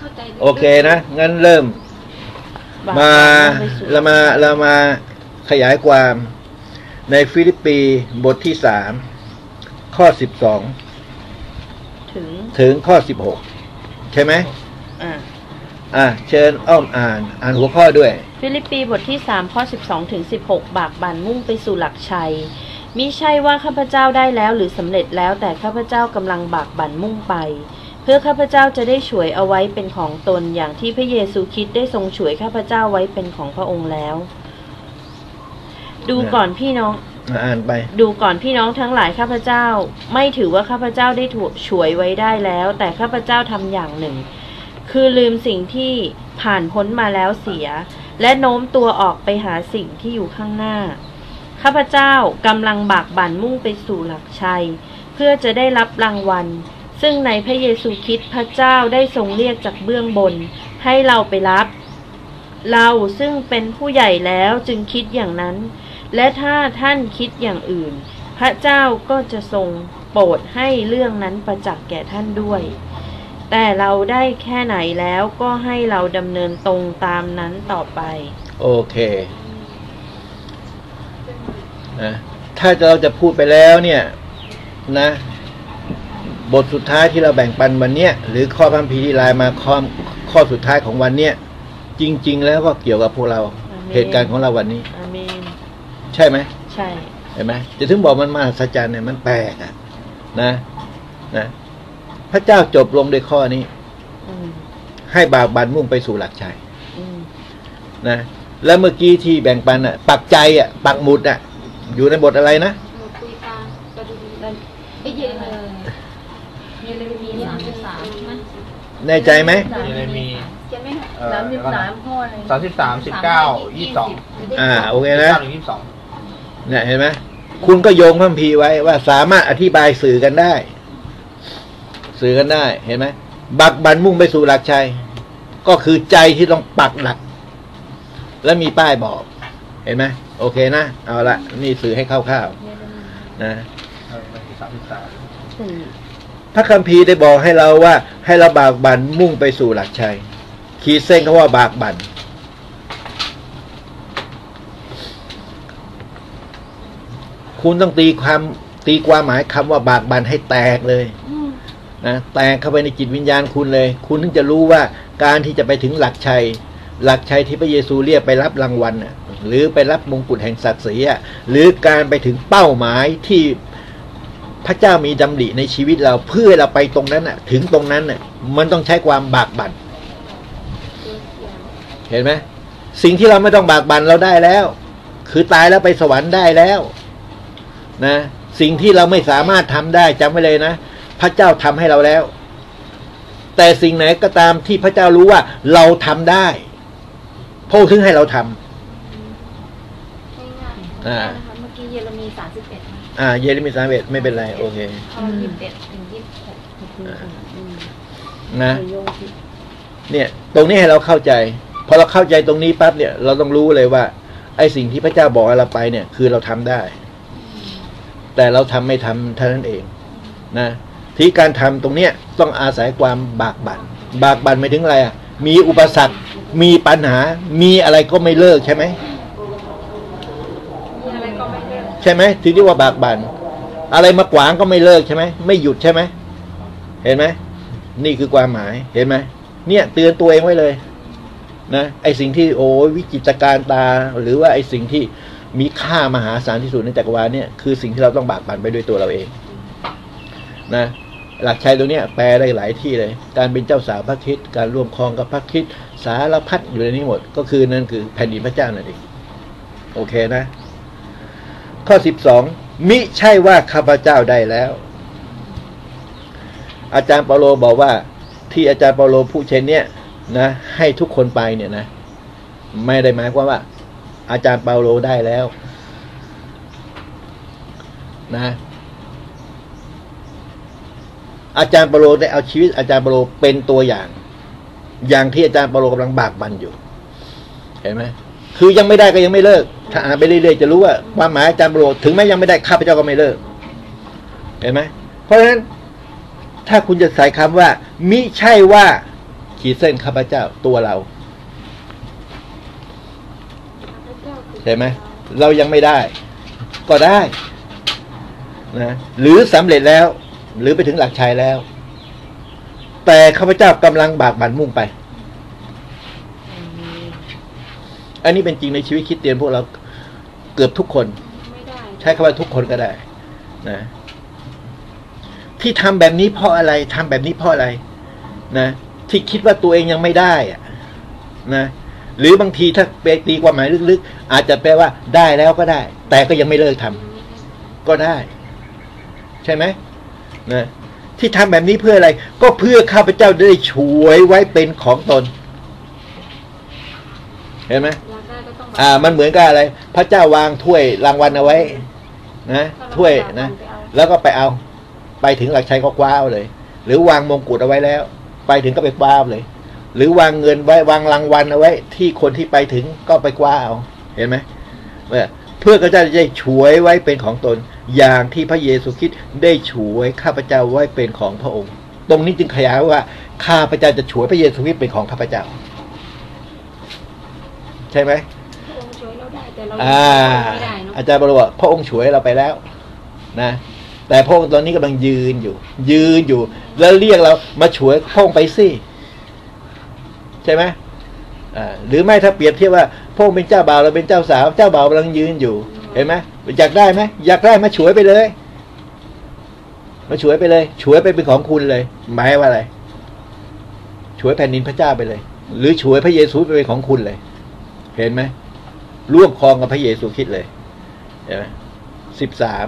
เข้าใจโอเคนะ งั้นเริ่มบาปมาไม่สู่เรามาเรามาขยายความในฟิลิปปีบทที่สามข้อสิบสองถึงถึงข้อสิบหกใช่ไหมอ่าอะเชิญอ้อมอ่านอ่านหัวข้อด้วย ฟิลิปปีบทที่3ข้อ12ถึง16บากบั่นมุ่งไปสู่หลักชัยมิใช่ว่าข้าพเจ้าได้แล้วหรือสำเร็จแล้วแต่ข้าพเจ้ากำลังบากบั่นมุ่งไป เพื่อข้าพเจ้าจะได้ฉวยเอาไว้เป็นของตนอย่างที่พระเยซูคริสต์ได้ทรงฉวยข้าพเจ้าไว้เป็นของพระองค์แล้ว ดูก่อนพี่น้องอ่านไป ดูก่อนพี่น้องทั้งหลายข้าพเจ้า ไม่ถือว่าข้าพเจ้าได้ถูกฉวยไว้ได้แล้ว แต่ข้าพเจ้าทำอย่างหนึ่ง คือลืมสิ่งที่ผ่านพ้นมาแล้วเสีย และโน้มตัวออกไปหาสิ่งที่อยู่ข้างหน้าข้าพเจ้ากำลังบากบั่นมุ่งไปสู่หลักชัย เพื่อจะได้รับรางวัล ซึ่งในพระเยซูคริสต์พระเจ้าได้ทรงเรียกจากเบื้องบน ให้เราไปรับ เราซึ่งเป็นผู้ใหญ่แล้วจึงคิดอย่างนั้น และถ้าท่านคิดอย่างอื่น พระเจ้าก็จะทรงโปรดให้เรื่องนั้นประจักษ์แก่ท่านด้วย แต่เราได้แค่ไหนแล้วก็ให้เราดำเนินตรงตามนั้นต่อไป โอเคนะถ้าเราจะพูดไปแล้วเนี่ยนะ บทสุดท้ายที่เราแบ่งปันวันเนี้ยหรือข้อพัมพีร์ที่ลายมาข้อข้อสุดท้ายของวันเนี้ยจริง ๆ แล้วก็เกี่ยวกับพวกเราอาเมนเหตุการณ์ของเราวันนี้ อาเมนใช่ไหมใช่เห็นไหมจะถึงบอกมันมหัศจรรย์เนี่ยมันแปลกอะนะนะพระเจ้าจบลงด้วยข้อนี้ อืมให้บากบันมุ่งไปสู่หลักชัยอืมนะ แล้วเมื่อกี้ที่แบ่งปันอะปักใจอะปักหมุดอะอยู่ในบทอะไรนะ หนูคุยตามกระดูกนั่นไอ้เย็นเลย เยเรมีสามสิบสามใช่ไหม แน่ใจไหมเยเรมีใช่ไหมคะเอ่อสามสิบสามข้อหนึ่งสามสิบสามสิบเก้ายี่สิบสองอ่าโอเคสิบนะเก้าถึงยี่สิบสองเนี่ยเห็นไหมคุณก็โยงพัมพีร์ไว้ว่าสามารถอธิบายสื่อกันได้ สื่อกันได้เห็นไหมบักบันมุ่งไปสู่หลักชัย ก็คือใจที่ต้องปักหลัก แล้วมีป้ายบอก เห็นไหมโอเคนะ เอาละนี่สื่อให้คร่าวๆนะ พระคัมภีร์ได้บอกให้เราว่า ให้เราบากบันมุ่งไปสู่หลักชัย ขีดเส้นเขาว่าบากบันคุณต้องตีความตีความหมายคำว่าบากบันให้แตกเลยนะแตกเข้าไปในจิตวิญญาณคุณเลย คุณถึงจะรู้ว่าการที่จะไปถึงหลักชัย หลักชัยที่พระเยซูเรียกไปรับรางวัลหรือไปรับมงกุฎแห่งศักดิ์ศรีหรือการไปถึงเป้าหมายที่ พระเจ้ามีดำริในชีวิตเราเพื่อเราไปตรงนั้นน่ะ ถึงตรงนั้นน่ะ มันต้องใช้ความบากบัน่นเห็นไหมสิ่งที่เราไม่ต้องบากบั่นเราได้แล้ว คือตายแล้วไปสวรรค์ได้แล้ว นะ สิ่งที่เราไม่สามารถทำได้จำไว้เลยนะพระเจ้าทำให้เราแล้ว แต่สิ่งไหนก็ตามที่พระเจ้ารู้ว่าเราทำได้พระองค์ถึงให้เราทำง่ายๆอ่า อ็ดนะอ่า เยเรมีสามเอ็ดไม่เป็นไร โอเคข้อยี่สิบเอ็ดถึงยี่สิบหกอืมนะไปโยงที่เนี่ย ตรงนี้ให้เราเข้าใจ พอเราเข้าใจตรงนี้ปั๊บเนี่ย เราต้องรู้เลยว่า ไอ้สิ่งที่พระเจ้าบอกให้เราไปเนี่ย คือเราทำได้ แต่เราทำไม่ทำเท่านั้นเอง นะ ที่การทำตรงเนี้ยต้องอาศัยความบากบัน่น บากบั่นไม่ถึงอะไรอะ มีอุปสรรค มีปัญหา มีอะไรก็ไม่เลิกใช่ไหมมีอะไรก็ไม่เลิก ใช่ไหมถึงเรียกว่าบากบัน่นอะไรมาขวางก็ไม่เลิกใช่ไหมไม่หยุดใช่ไหมเห็นไหมนี่คือความหมายเห็นไหมเนี่ยเตือนตัวเองไว้เลยนะไอสิ่งที่โอ้ยวิจิตรการตา หรือว่าไอสิ่งที่มีค่ามหาศาลที่สุดในจักรวาลเนี่ยคือสิ่งที่เราต้องบากบั่นไปด้วยตัวเราเองนะหลักชัยตรงเนี้ยแปลได้หลายที่เลย การเป็นเจ้าสาวพระคิดการร่วมครองกับพระคิดสารพัดอยู่ในนี้หมด ก็คือนั่นคือแผ่นดินพระเจ้านั่นเองโอเคนะ ข้อสิบสองมิใช่ว่าข้าพเจ้าได้แล้ว อาจารย์เปาโลบอกว่า ที่อาจารย์เปาโลพูดเช่นเนี้ยนะ ให้ทุกคนไปเนี่ยนะ ไม่ได้หมายความว่า อาจารย์เปาโลได้แล้ว นะ อาจารย์เปาโลได้เอาชีวิตอาจารย์เปาโลเป็นตัวอย่าง อย่างที่อาจารย์เปาโลกำลังบากบันอยู่ เห็นไหม คือยังไม่ได้ก็ยังไม่เลิก ถ้าอ่านไปเรื่อยๆจะรู้ว่าความหมายอาจารย์เปาโลถึงแม้ยังไม่ได้ข้าพเจ้าก็ไม่เลิก เห็นไหมเพราะฉะนั้น ถ้าคุณจะใส่คำว่า มิใช่ว่า ขีดเส้นข้าพเจ้าตัวเราใช่ไหมเรายังไม่ได้ ก็ได้นะหรือสำเร็จแล้ว หรือไปถึงหลักชัยแล้ว แต่ข้าพเจ้ากำลังบากบั่นมุ่งไป อันนี้เป็นจริงในชีวิตคิดเตียนพวกเราเกือบทุกคนใช้คำว่าทุกคนก็ได้นะ ที่ทำแบบนี้เพราะอะไรทำแบบนี้เพราะอะไร นะ ที่คิดว่าตัวเองยังไม่ได้อะนะหรือบางทีถ้าไปตีความหมายลึกๆ อาจจะแปลว่าได้แล้วก็ได้ แต่ก็ยังไม่เลิกทำก็ได้ ใช่ไหมนะที่ทำแบบนี้เพื่ออะไร ก็เพื่อข้าพเจ้าได้ฉวยไว้เป็นของตน เห็นไหม อยากได้ก็ต้องอ่า มันเหมือนกับอะไร พระเจ้าวางถ้วยรางวัลเอาไว้ นะถ้วยนะแล้วก็ไปเอา ไปถึงหลักชัยก็คว้าเอาเลย หรือวางมงกุฎเอาไว้แล้ว ไปถึงก็ไปคว้าเอาเลย หรือวางเงินไว้วางรางวัลเอาไว้ ที่คนที่ไปถึงก็ไปคว้าเอา เห็นไหมเพื่อเพื่อก็จะได้ฉวยไว้เป็นของตน อย่างที่พระเยซูคริสต์ได้ฉวยข้าพเจ้าไว้เป็นของพระองค์ ตรงนี้จึงขยายว่าข้าพเจ้าจะฉวยพระเยซูคริสต์เป็นของข้าพเจ้า ใช่ไหม อ่าไม่ได้เนาะอาจารย์บอกว่าพระองค์ฉวยเราไปแล้วนะแต่พระองค์ตอนนี้กำลังยืนอยู่ ยืนอยู่ แล้วเรียกเรามาฉวยพระองค์ไปสิใช่ไหมอ่าหรือไม่ถ้าเปรียบเทียบว่าพระองค์เป็นเจ้าบ่าวเราเป็นเจ้าสาว เจ้าบ่าวกำลังยืนอยู่ เห็นไหมอยากได้ไหมอยากได้มาฉวยไปเลย มาฉวยไปเลยฉวยไปเป็นของคุณเลยหมายว่าอะไรฉวยแผ่นดินพระเจ้าไปเลย หรือฉวยพระเยซูไปเป็นของคุณเลย เห็นไหม ร่วมครองกับพระเยซูคริดเลยเห็นไหมสิบสาม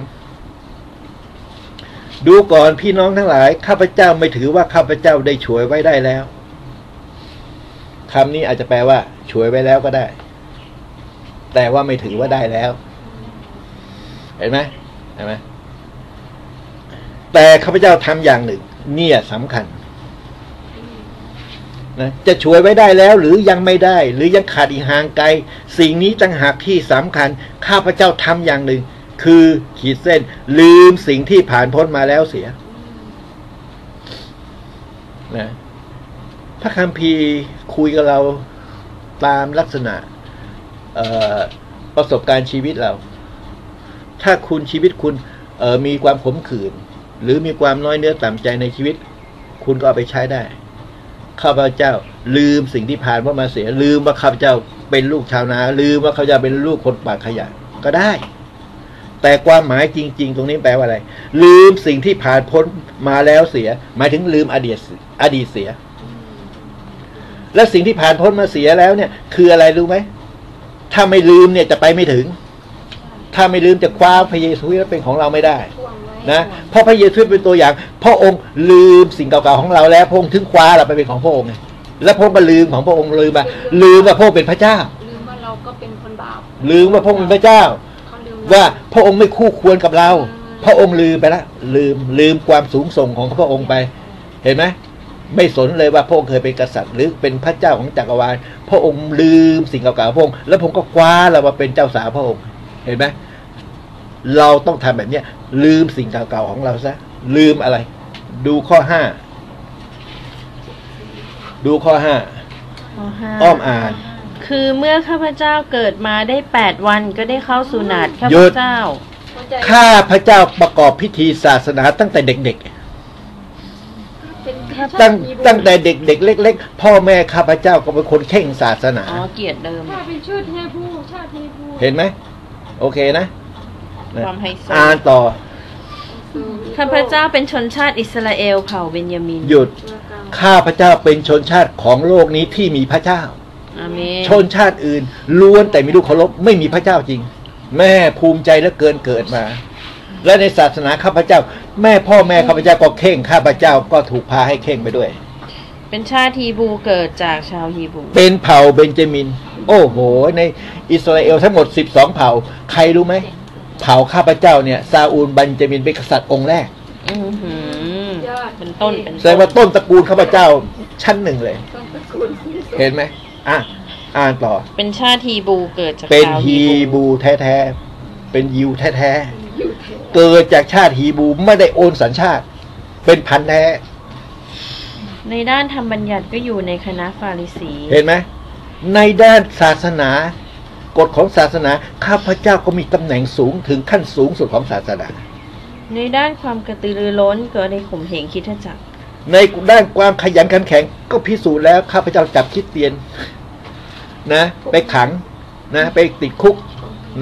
ดูก่อนพี่น้องทั้งหลาย ข้าพเจ้าไม่ถือว่าข้าพเจ้าได้ฉวยไว้ได้แล้วคำนี้อาจจะแปลว่าฉวยไว้แล้วก็ได้ แต่ว่าไม่ถือว่าได้แล้ว เห็นไหมเห็นไหมแต่ข้าพเจ้าทำอย่างหนึ่ง เนี่ยสำคัญ นะจะช่วยไว้ได้แล้วหรือยังไม่ได้ หรือยังขาดอีกห่างไกล สิ่งนี้ต่างหากที่สำคัญ ข้าพเจ้าทำอย่างหนึ่ง คือขีดเส้น ลืมสิ่งที่ผ่านพ้นมาแล้วเสียนะพระคัมภีร์คุยกับเราตามลักษณะประสบการณ์ชีวิตเรา ถ้าคุณชีวิตคุณมีความขมขื่น หรือมีความน้อยเนื้อต่ำใจในชีวิต คุณก็เอาไปใช้ได้ ข้าพเจ้า ลืมสิ่งที่ผ่านมามาเสีย ลืมว่าข้าพเจ้าเป็นลูกชาวนา ลืมว่าข้าพเจ้าเป็นลูกคนปากขยะก็ได้ แต่ความหมายจริง ๆ ตรงนี้แปลว่าอะไร ลืมสิ่งที่ผ่านพ้นมาแล้วเสีย หมายถึงลืมอดีตอดีตเสีย และสิ่งที่ผ่านพ้นมาเสียแล้วเนี่ย คืออะไรรู้ไหมถ้าไม่ลืมเนี่ยจะไปไม่ถึง ถ้าไม่ลืมจะคว้าพระเยซูเป็นของเราไม่ได้ นะเพราะพระเยซูเป็นตัวอย่าง พระองค์ลืมสิ่งเก่าๆของเราแล้วพระองค์ถึงคว้าเราไปเป็นของพระองค์ไงแล้วพระองค์ก็ลืมของพระองค์ลืมมาลืมว่าพระองค์เป็นพระเจ้า ลืมว่าเราก็เป็นคนบาปลืมว่าพระองค์เป็นพระเจ้าเขาลืมว่าพระองค์ไม่คู่ควรกับเรา พระองค์ลืมไปละลืมลืมความสูงส่งของพระองค์ไป เห็นไหมไม่สนเลยว่าพระองค์เคยเป็นกษัตริย์หรือเป็นพระเจ้าของจักรวาลพระองค์ลืมสิ่งเก่าๆของพระองค์แล้วพระองค์ก็คว้าเรามาเป็นเจ้าสาวพระองค์ เห็นไหมเราต้องทำแบบเนี้ย ลืมสิ่งเก่าๆของเราซะ ลืมอะไร ดูข้อห้า ดูข้อห้า ข้อห้าอ้อมอ่าน คือเมื่อข้าพเจ้าเกิดมาได้แปดวันก็ได้เข้าสู่นาดข้าหยุพด เจ้าหัวใจข้าพระเจ้าประกอบพิธีศาสนาตั้งแต่เด็กเป็นๆ ตั้งตั้งแต่เด็กๆ เล็ก ๆ พ่อแม่ข้าพเจ้าก็เป็นคนเข่งศาสนา อ๋อเกียรติเดิม ถ้าเป็นชื่อเทพูชาติเทพูเห็นไหม โอเคนะนะ ความไฮโซอ่านต่อ ข้าพเจ้าเป็นชนชาติอิสราเอลเผ่าเบนยามินหยุด ข้าพเจ้าเป็นชนชาติของโลกนี้ที่มีพระเจ้า อาเมนชนชาติอื่นล้วนแต่มีลูกเคารพไม่มีพระเจ้าจริง แม่ภูมิใจเหลือเกินเกิดมา และในศาสนาข้าพเจ้า แม่พ่อแม่ข้าพเจ้าก็เข่งข้าพเจ้าก็ถูกพาให้เข่งไปด้วย เป็นชาติฮีบรูเกิดจากชาวฮีบรูเป็นเผ่าเบนจามิน โอ้โห ในอิสราเอลทั้งหมดสิบสองเผ่า ใครรู้ไหม เผ่าข้าพเจ้าเนี่ยซาอูลเบนจามินเป็นกษัตริย์องค์แรกอือหือเป็นต้นเป็นแสดงว่าต้นตระกูลข้าพเจ้าชั้นหนึ่งเลย ต้องตระกูลที่สุดเห็นไหมอะอ่านต่อ เป็นชาติฮีบรูเกิดจากเป็นชาวฮีบูแท้ๆ เป็นยิวแท้ๆเกิดจากชาติฮีบูไม่ได้โอนสัญชาติ เป็นพันธุ์แท้ ในด้านธรรมบัญญัติก็อยู่ในคณะฟาริสี เห็นไหม ในด้านศาสนา กฎของศาสนา ข้าพเจ้าก็มีตำแหน่งสูงถึงขั้นสูงสุดของศาสนา ในด้านความกระตือรือร้นเกิดในข่มเหงคริดจักร ในด้านความขยันขันแข็ง ก็พิสูจน์แล้วข้าพเจ้าจับคริดเตียนนะ ไปขังนะไปติดคุก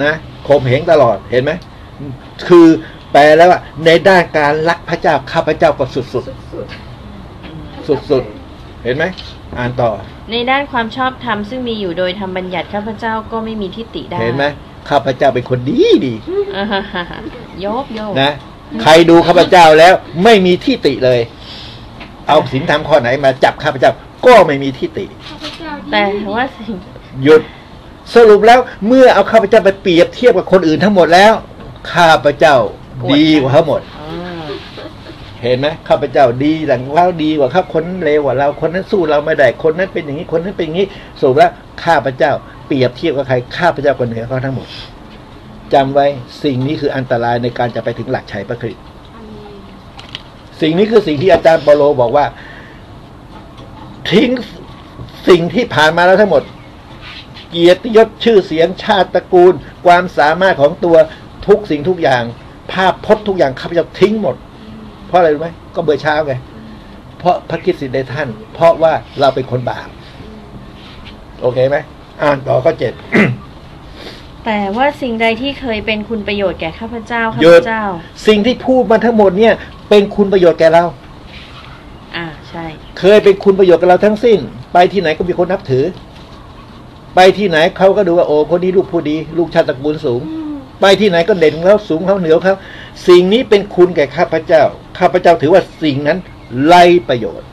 นะข่มเหงตลอดเห็นไหมคือแปลแล้วว่าในด้านการรักพระเจ้าข้าพเจ้าก็สุดสุดๆสุดๆ เห็นไหม อ่านต่อ ในด้านความชอบธรรมซึ่งมีอยู่โดยธรรมบัญญัติข้าพเจ้าก็ไม่มีทิฏฐิได้เห็นไหมข้าพเจ้าเป็นคนดีดีอ่าฮะฮะฮะโยกโยกนะ ใครดูข้าพเจ้าแล้วไม่มีที่ติเลย เอาศีลธรรมข้อไหนมาจับข้าพเจ้าก็ไม่มีที่ติข้าพเจ้าดีแต่ว่าสิ่งหยุดสรุปแล้วเมื่อเอาข้าพเจ้าไปเปรียบเทียบกับคนอื่นทั้งหมดแล้ว ข้าพเจ้าดีกว่าทั้งหมดอ่า เห็นไหมข้าพเจ้าดีหลังเราดีกว่าครับคนนั้นเลวกว่าเราคนนั้นสู้เราไม่ได้คนนั้นเป็นอย่างนี้คนนั้นเป็นอย่างนี้สรุปแล้วข้าพเจ้าเปรียบเทียบกับใครข้าพเจ้าก็เหนือเขาทั้งหมดจำไว้สิ่งนี้คืออันตรายในการจะไปถึงหลักชัยพระคริสต์สิ่งนี้คือสิ่งที่อาจารย์เปโลบอกว่า ทิ้งสิ่งที่ผ่านมาแล้วทั้งหมด เกียรติยศชื่อเสียงชาติตระกูล ความสามารถของตัวทุกสิ่งทุกอย่าง ภาพพจน์ทุกอย่างข้าพเจ้าทิ้งหมด เพราะอะไรรู้ไหมก็เบื่อเช้าไงเพราะพระคริสต์สิทธิ์ในท่าน เพราะว่าเราเป็นคนบาปโอเคไหมอ่านต่อข้อเจ็ดแต่ว่าสิ่งใดที่เคยเป็นคุณประโยชน์แก่ข้าพเจ้าข้าหยุพดเจ้า สิ่งที่พูดมาทั้งหมดเนี่ย เป็นคุณประโยชน์แก่เรา อ่าใช่ เคยเป็นคุณประโยชน์กับเราทั้งสิ้น ไปที่ไหนก็มีคนนับถือ ไปที่ไหนเขาก็ดูว่าโอ้คนนี้ลูกผู้ดี ลูกชาติตระกูลสูง ไปที่ไหนก็เด่นเขาสูงเขาเหนือเขา สิ่งนี้เป็นคุณแก่ข้าพเจ้า ข้าพเจ้าถือว่าสิ่งนั้นไร้ประโยชน์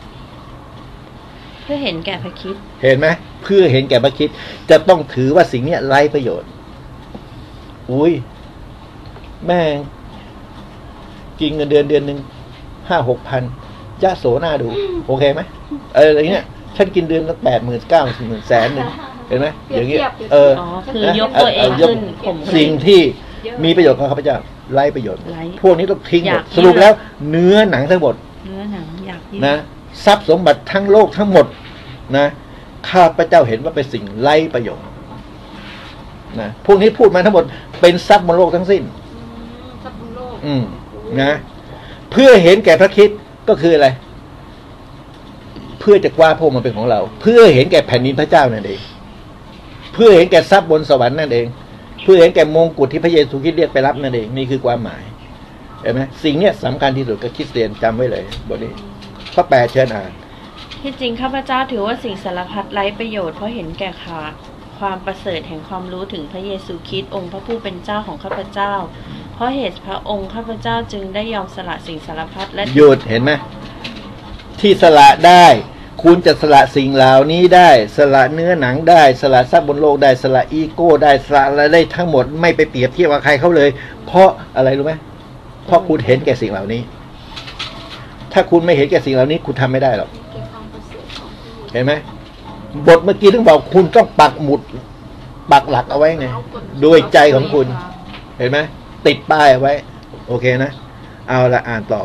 เพื่อเห็นแก่พระคริด เห็นไหมเพื่อเห็นแก่พระคิด จะต้องถือว่าสิ่งเนี้ยไร้ประโยชน์ อุ้ยแม่งกินเงินเดือนเดือนหนึ่งห้าหกพันยะโสหน้าดู โอเคไหมเอออะไรเงี้ยฉันกินเดือนละแปดหมื่นเก้าหมื่นแสนหนึ่งเห็นไหมอย่างเงี้ยเอออ๋อคือยกตัวเองเออขึ้นข่มเหสิ่งงที่มีประโยชน์ของข้าพเจ้า ไร้ประโยชน์ ไร้พวกนี้ต้องทิ้งหอมยาดกสรุปแล้ว เนื้อหนังทั้งหมด เนื้อหนังอยากยืดนะทรัพย์สมบัติทั้งโลกทั้งหมดนะข้าพเจ้าเห็นว่าเป็นสิ่งไร้ประโยชน์นะพวกนี้พูดมาทั้งหมด เป็นทรัพย์บนโลกทั้งสิ้นสัพพโลก อืมนะ เพื่อเห็นแก่พระคริดก็คืออะไร เพื่อจะกว้าพวกมันเป็นของเรา เพื่อเห็นแก่แผ่นดินพระเจ้านั่นเอง เพื่อเห็นแก่ทรัพย์บนสวรรค์นั่นเอง เพื่อเห็นแก่มงกุฎที่พระเยซูคริสต์เรียกไปรับนั่นเองนี่คือความหมายเห็นไหมสิ่งเนี้ยสำคัญที่สุดกับคริสเตียนจำไว้เลยบทนี้ข้อแปดเชิญอ่านที่จริงข้าพเจ้าถือว่าสิ่งสารพัดไร้ประโยชน์เพราะเห็นแก่ขาความประเสริฐแห่งความรู้ถึงพระเยซูคริสต์องค์พระผู้เป็นเจ้าของข้าพเจ้า เพราะเหตุพระองค์ข้าพเจ้าจึงได้ยอมสละสิ่งสารพัดและหยุดเห็นไหมที่สละได้ คุณจะสละสิ่งเหล่านี้ได้ สละเนื้อหนังได้ สละทรัพย์บนโลกได้สละอีโก้ได้สละอะไรได้ทั้งหมดไม่ไปเปรียบเทียบกับใครเขาเลย เพราะอะไรรู้ไหมเพราะคุณเห็นแก่สิ่งเหล่านี้ ถ้าคุณไม่เห็นแก่สิ่งเหล่านี้ คุณทำไม่ได้หรอกเก็บความประเสริฐของพระเห็นไหมบทเมื่อกี้ต้องบอกคุณต้องปักหมุด ปักหลักเอาไว้ไงด้วยใจของคุณ เห็นไหมติดป้ายเอาไว้ โอเคนะ เอาละอ่านต่อ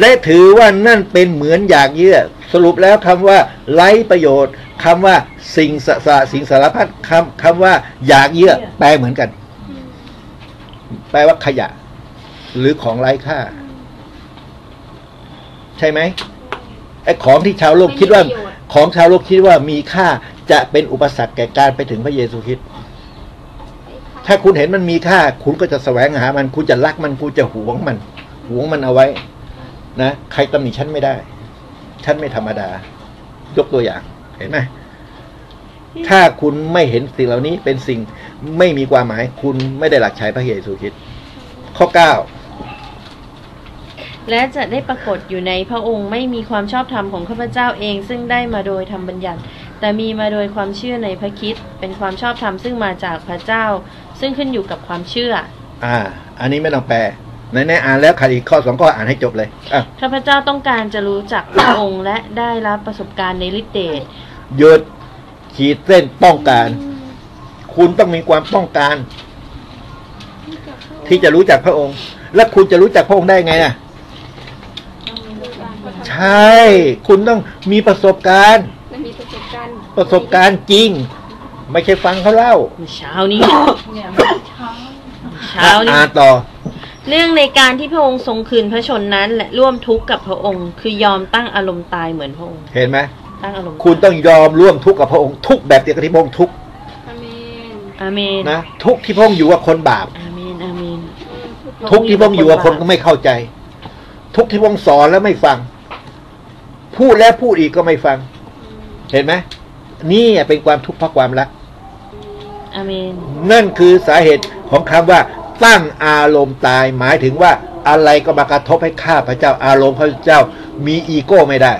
และถือว่านั่นเป็นเหมือนอยากเยื่อ สรุปแล้วคำว่าไร้ประโยชน์คำว่าสิ่งสสะสิ่งสารพัดคำคำว่าอยากเยื่อ แปลเหมือนกัน แปลว่าขยะ หรือของไร้ค่า ใช่ไหมไอ้ของที่ชาวโลกคิดว่า ของชาวโลกคิดว่ามีค่าจะเป็นอุปสรรคแก่การไปถึงพระเยซูคริสต์ถ้าคุณเห็นมันมีค่า คุณก็จะแสวงหามัน คุณจะรักมัน คุณจะหวงมัน หวงมันเอาไว้ นะใครตำหนิฉันไม่ได้ ฉันไม่ธรรมดา ยกตัวอย่าง เห็นไหมถ้าคุณไม่เห็นสิ่งเหล่านี้เป็นสิ่งไม่มีความหมาย คุณไม่ได้หลักใช้พระเยซูคริสต์ข้อเก้าและจะได้ปรากฏอยู่ในพระองค์ไม่มีความชอบธรรมของข้าพเจ้าเอง ซึ่งได้มาโดยธรรมบัญญัติ แต่มีมาโดยความเชื่อในพระคริดเป็นความชอบธรรมซึ่งมาจากพระเจ้า ซึ่งขึ้นอยู่กับความเชื่อ อ่า อันนี้ไม่ต้องแปล ไหนๆอ่านแล้วขาดอีกข้อสองข้ออ่านให้จบเลยอะข้าพเจ้าต้องการจะรู้จักพระองค์และได้รับประสบการณ์ในฤทธิเดชหยุดขีดเส้นต้องการคุณต้องมีความต้องการที่จะรู้จักพระองค์ และคุณจะรู้จักพระองค์ได้ไงอะใใช่ คุณต้องมีประสบการณ์ไม่มีประสบการณ์ประสบการณ์จริง ไม่ใช่ฟังเขาเล่า เช้านี้เนี่ยมันเช้าเช้านี้อ่านต่อ เรื่องในการที่พระองค์ทรงคืนพระชนนั้น และร่วมทุกข์กับพระองค์ คือยอมตั้งอารมณ์ตายเหมือนพระองค์ เห็นไหมตั้งอารมณ์คุณต้องยอมร่วมทุกข์กับพระองค์ทุกข์แบบเดียวกับที่พระองค์ทุกข์อาเมนอาเมนนะทุกข์ที่พระองค์อยู่กับคนบาปอาเมนอาเมนอืมทุกข์ที่พระองค์อยู่กับคนก็ไม่เข้าใจ ทุกข์ที่พระองค์สอนแล้วไม่ฟัง พูดแล้วพูดอีกก็ไม่ฟัง เห็นไหมนี่เป็นความทุกข์เพราะความรักอาเมนนั่นคือสาเหตุของคำว่า ตั้งอารมณ์ตาย หมายถึงว่าอะไรก็มากระทบให้ข้าพระเจ้าอารมณ์พระเจ้ามีอีโก้ไม่ได้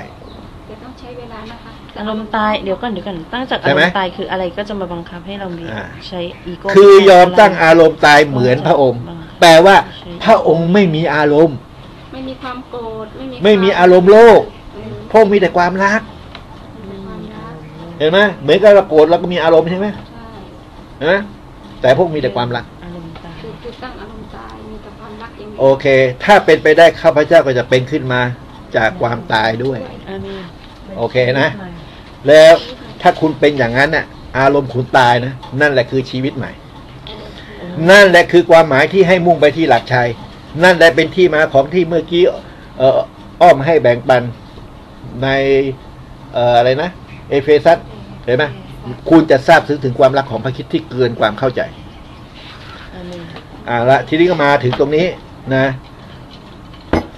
เดี๋ยวต้องใช้เวลานะคะอารมณ์ตายเดี๋ยวก่อนเดี๋ยวก่อนตั้งจากใช่อารไหมมณ์ตายคืออะไรก็จะมาบังคับให้เรามีอ่าใช้อีโก้คือยอมตั้งอารมณ์ตายเหมือนพระองค์ แปลว่าพระองค์ไม่มีอารมณ์ ไม่มีความโกรธไม่มีไม่มีควอารมณ์โลกอืมพระองค์มีแต่ความรักความรัก เห็นไหมเหมือนกับเราโกรธเราก็มีอารมณ์ใช่ไหมใช่เห็นไหมแต่พวกมีแต่ความรัก อารมณ์ตายคือคือตั้งอารมณ์ตายมีแต่ความรักอย่างเดียวโอเค ถ้าเป็นไปได้ข้าพเจ้าก็จะเป็นขึ้นมาจากความตายด้วย อาเมนโอเคนะ แล้วถ้าคุณเป็นอย่างนั้นน่ะ อารมณ์คุณตายนะ นั่นแหละคือชีวิตใหม่ นั่นแหละคือความหมายที่ให้มุ่งไปที่หลักชัย นั่นแหละเป็นที่มาของที่เมื่อกี้เอ่ออ้อมให้แบ่งปันในเอ่ออะไรนะ เอเฟซัสเห็นไหมคุณจะทราบซึ้งถึงความรักของพระคริดที่เกินความเข้าใจ อาเมนอ่าละทีนี้ก็มาถึงตรงนี้นะ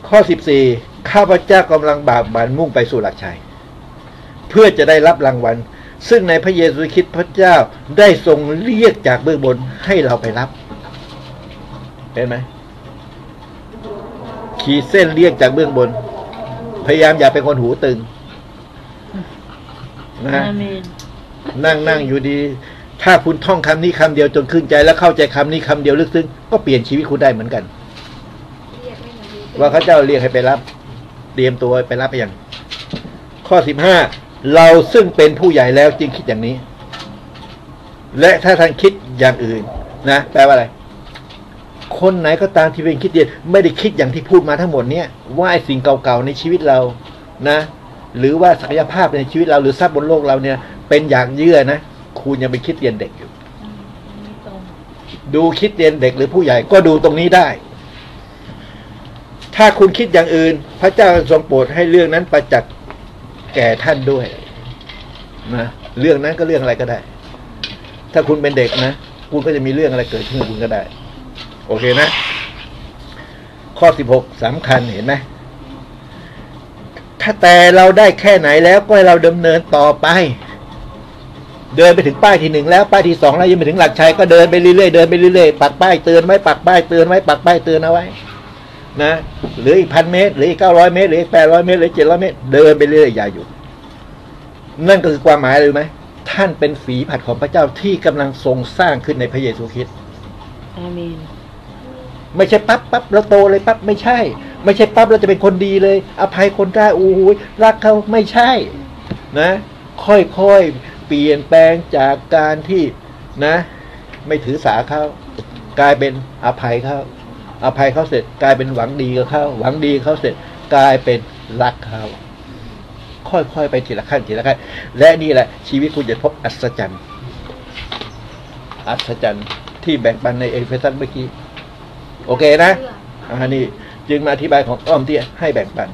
ข้อสิบสี่ข้าพเจ้ากำลังบากบันมุ่งไปสู่หลักชัย เพื่อจะได้รับรางวัล ซึ่งในพระเยซูคริสต์พระเจ้าได้ทรงเรียกจากเบื้องบนให้เราไปรับ เห็นไหมขีดเส้นเรียกจากเบื้องบน พยายามอย่าเป็นคนหูตึงนะอาเมนนั่งนั่งอยู่ดี ถ้าคุณท่องคำนี้คำเดียวจนขึ้นใจ แล้วเข้าใจคำนี้คำเดียวลึกซึ้งก็เปลี่ยนชีวิตคุณได้เหมือนกัน ว่าเขาเจ้าเรียกให้ไปรับ เตรียมตัวไปรับไปย่างข้อสิบห้าเราซึ่งเป็นผู้ใหญ่แล้วจึงคิดอย่างนี้ และถ้าท่านคิดอย่างอื่น นะแปลว่าอะไร คนไหนก็ตามที่เป็นคิดเดียนไม่ได้คิดอย่างที่พูดมาทั้งหมดเนี่ยว่าไอ้สิ่งเก่าๆในชีวิตเรานะ หรือว่าศักยภาพในชีวิตเราหรือทรัพย์บนโลกเราเนี่ย เป็นอย่างเยื่อนะ คุณยังเป็นคิดเตียนเด็กอยู่ ดูคิดเตียนเด็กหรือผู้ใหญ่ก็ดูตรงนี้ได้ ถ้าคุณคิดอย่างอื่น พระเจ้าทรงโปรดให้เรื่องนั้นประจักษ์แก่ท่านด้วยนะเรื่องนั้นก็เรื่องอะไรก็ได้ ถ้าคุณเป็นเด็กนะคุณก็จะมีเรื่องอะไรเกิดขึ้นกับคุณก็ได้ โอเคนะ ข้อสิบหกสำคัญเห็นไหมถ้าแต่เราได้แค่ไหนแล้วก็ให้เราดำเนินต่อไป เดินไปถึงป้ายที่หนึ่งแล้วป้ายที่สองแล้วยังไม่ถึงหลักชัยก็เดินไปเรื่อยๆเดินไปเรื่อยๆปักป้ายเตือนไว้ปักป้ายเตือนไว้ปักป้ายเตือนเอาไว้ นะเหลืออีกพันเมตรเหลืออีกเก้าร้อยเมตรเหลืออีกแปดร้อยเมตรเหลือเจ็ดร้อยเมตรเดินไปเรื่อยๆอย่าหยุดนั่นก็คือความหมายเลยไหมท่านเป็นฝีผัดของพระเจ้าที่กำลังทรงสร้างขึ้นในพระเยซูคริสต์อาเมนไม่ใช่ปั๊บปั๊บแล้วโตเลยปั๊บไม่ใช่ ไม่ใช่ปั๊บเราจะเป็นคนดีเลย อภัยคนได้โอ้โหรักเขาไม่ใช่ นะ ค่อยๆ เปลี่ยนแปลงจากการที่นะ ไม่ถือสาเขากลายเป็นอภัยเขาอภัยเขาเสร็จ กลายเป็นหวังดีกับเขาหวังดีเขาเสร็จ กลายเป็นรักเขาค่อยๆไปทีละขั้นทีละขั้นและนี่แหละ ชีวิตคุณจะพบอัศจรรย์อัศจรรย์ที่แบ่งปันในเอเฟซัสเมื่อกี้โอเคนะเชื่ออันนี้จึงมาอธิบายของอ้อมที่ให้แบ่งปัน